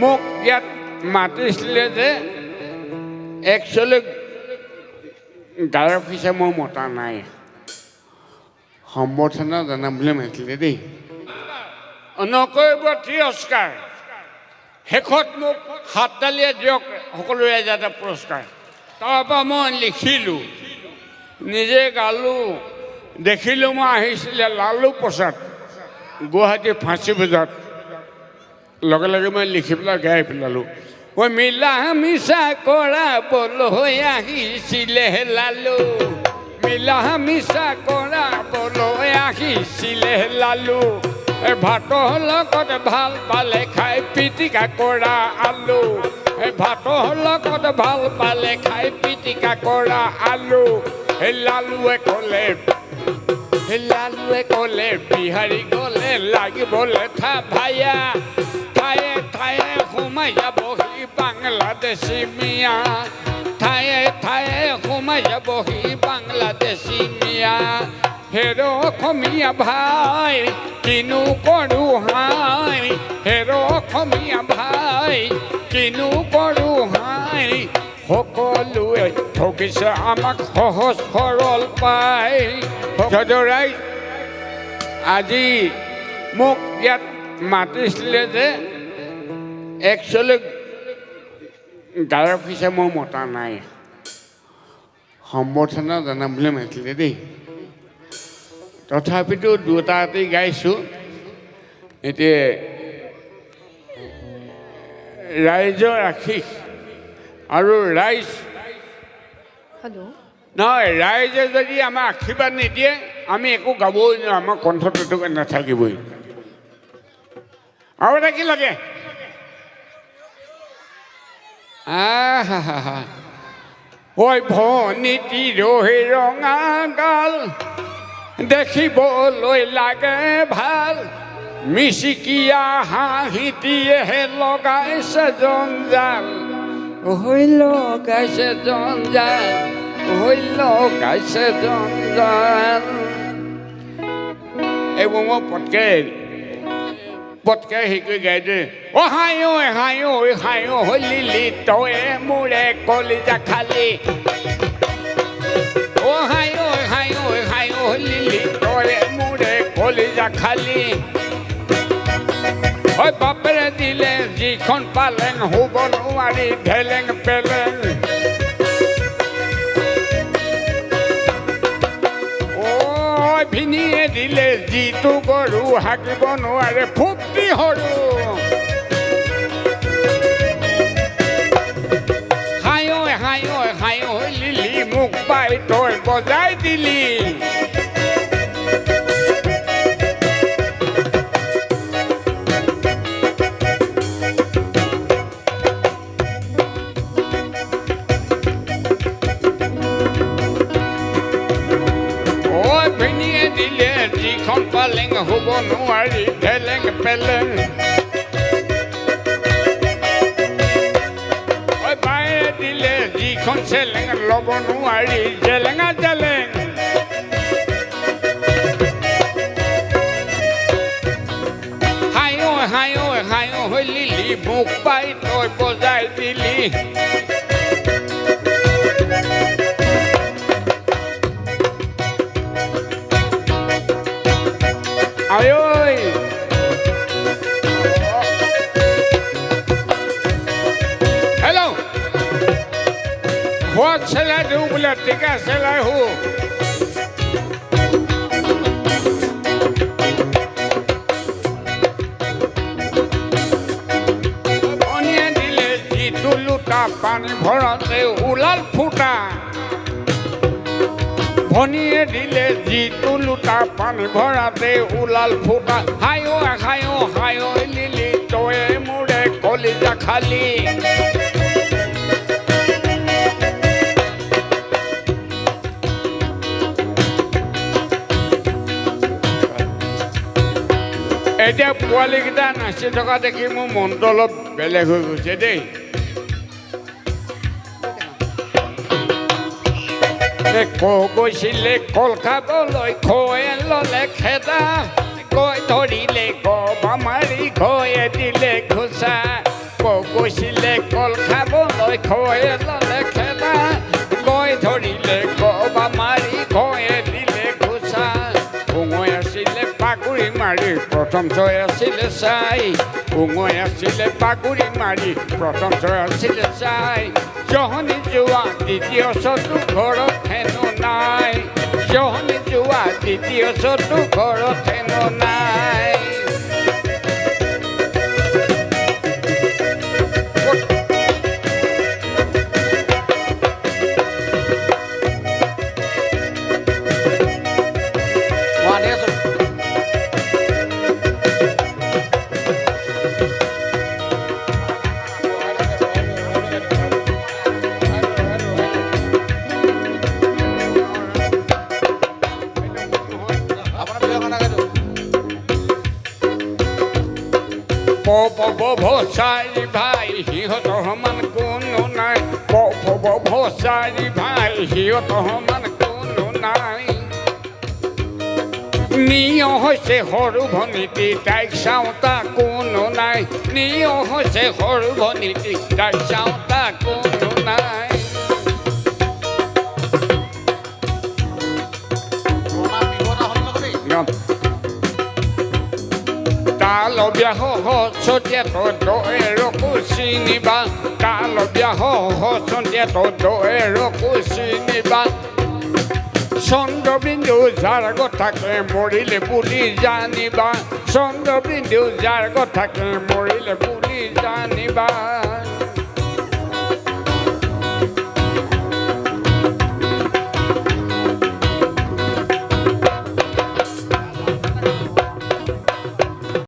মোক ইয়াত মাতিছিলে যে একচুৱেলি গায়ক অফিচে মই মতা নাই। সম্বৰ্ধনা জনাম বুলি মাতিছিলে দেই। নকৰিব তিৰস্কাৰ শেষত মোক হাততালিয়ে দিয়ক সকলোৰে যাতে পুৰস্কাৰ। তাৰপৰা মই লিখিলোঁ, নিজে গালোঁ, দেখিলোঁ মই আহিছিলে লালু প্ৰসাদ, গুৱাহাটী ফাঁচী বজাত লগে লগে মই লিখি পেলাই গাই পেলালোঁ। ঐ মিলা মিছা কৰাবলৈ আহিছিলে লালু মিলা মিছা কৰাবলৈ আহিছিলে লালু ভাতৰ লগত ভালো পালে খাই পিটিকা কৰা আলু। ভাতৰ লগত ভালো পালে খাই পিটিকা কৰা আলু। লালুৱে ক'লে লালুৱে ক'লে, বিহাৰী গ'লে লাগিবলৈ থা ভায়া। ঠায়ে সোমাই যাবহি বাংলাদেশী মিয়া। ঠায়ে ঠায়ে সোমাই যাবহি বাংলাদেশী মিয়া। হেৰ অসমীয়া ভাই, কিনো কৰোঁ হাই। হেৰ অসমীয়া ভাই, কিনো কৰোঁ হাই। সকলোৱে ঠগিছে আমাক সহজ সৰল পাই। সদৰাই আজি মোক ইয়াত মাতিছিলে যে একচুৱেলি গায়ক অফিচে মই মতা নাই। সম্বৰ্ধনা জনাম বুলি মাতিছিলে দেই। তথাপিতো দুটা এটি গাইছোঁ। এতিয়া ৰাইজৰ আশীষ আৰু ৰাইজ নহয় ৰাইজে যদি আমাক আশীৰ্বাদ নিদিয়ে আমি একো গাবই নোৱাৰোঁ আমাৰ কণ্ঠটো নাথাকিবই। আৰু এটা কি লাগে? ঐ ভনীতি ৰহি ৰঙা গাল দেখিবলৈ লাগে ভালো। মিচিকিয়া হাঁহিটিয়েহে লগাইছে জঞ্জাল হৈ লগাইছে জঞ্জাল হৈ লগাইছে জঞ্জাল। এইবোৰ মই পটকে পটকে হেৰি কৰি গাই দে অ হাঁহি হাঁহি হাঁহি হৈ লিলি তয়ে মোৰে কলিজা খালি অ হাঁহি হাঁহি হাঁহি লিলি তয়ে মোৰে কলিজা খালি ঐ বাপেৰে দিলে যিখন পালেং শুব নোৱাৰি ঢেলেং পেলেং যিটো গৰু হাগিব নোৱাৰে ফুক্তি সৰু হাঁয় হাঁয় হাঁয়, লিলি মোক পাই তই বজাই দিলি। হ'ব নোৱাৰি ঢেলেং পেলেং ঐ বায়ে দিলে যিখন চেলেং ল'ব নোৱাৰি জেলেঙা জেলেং হাঁয় হাঁয় হাঁয় হৈ লিলি মোক পাই তই বজাই দিলি খোৱাত চেলাই দিওঁ বোলে টিকা চেলাই হো ভনীয়ে দিলে যিটো লোটা পানী ভৰাতে ওলাল ফুটা ভনীয়ে দিলে যিটো লোটা পানী ভৰাতে ওলাল ফুটা। হায়ো হায়ো হায়ো, লিলি তয়ে মোৰে কলিজা খালি। এতিয়া পোৱালীকেইটা নাচি থকা দেখি মোৰ মনটো অলপ বেলেগ হৈ গৈছে দেই। ক গৈছিলে কল খাবলৈ খোৱে ল'লে খেদা। কই ধরিলে কবা মাৰি খয়ে দিলে ঘোচা কৈছিলে কল খাবলৈ খয়ে ললে খেলা গৈ ধৰিলে কবা মাৰি খয়ে দিলে ঘোচা উঙৈ আছিলে পাগুৰি মাৰি প্ৰথম জয় আছিলে চাই উঙৈ আছিলে পাগুৰি মাৰি প্ৰথম জয় আছিলে চাই জহনি যোৱা দ্বিতীয় চতু ঘৰত হেনো নাই। জহনি যোৱা দ্বিতীয় চতু ঘৰত হেনো নাই। ভচাৰি ভাই সিহঁত সমান কোনো নাই। ভচাৰি ভাই সিহঁত সমান কোনো নাই। নিয় হৈছে সৰু ভনীতি তাইক চাওঁতা কোনো নাই। নিয় হৈছে সৰু ভনীতি তাইক চাওঁতা কোনো বিয়াহ সতীয়া তদৰকো চিনিবা তাল বিয়াহ সতীয়া তদৰকো চিনিবা চন্দ্ৰবিন্দু যাৰ কথাকে মৰিলে বুলি জানিবা। চন্দ্ৰবিন্দু যাৰ কথাকে মৰিলে বুলি জানিবা।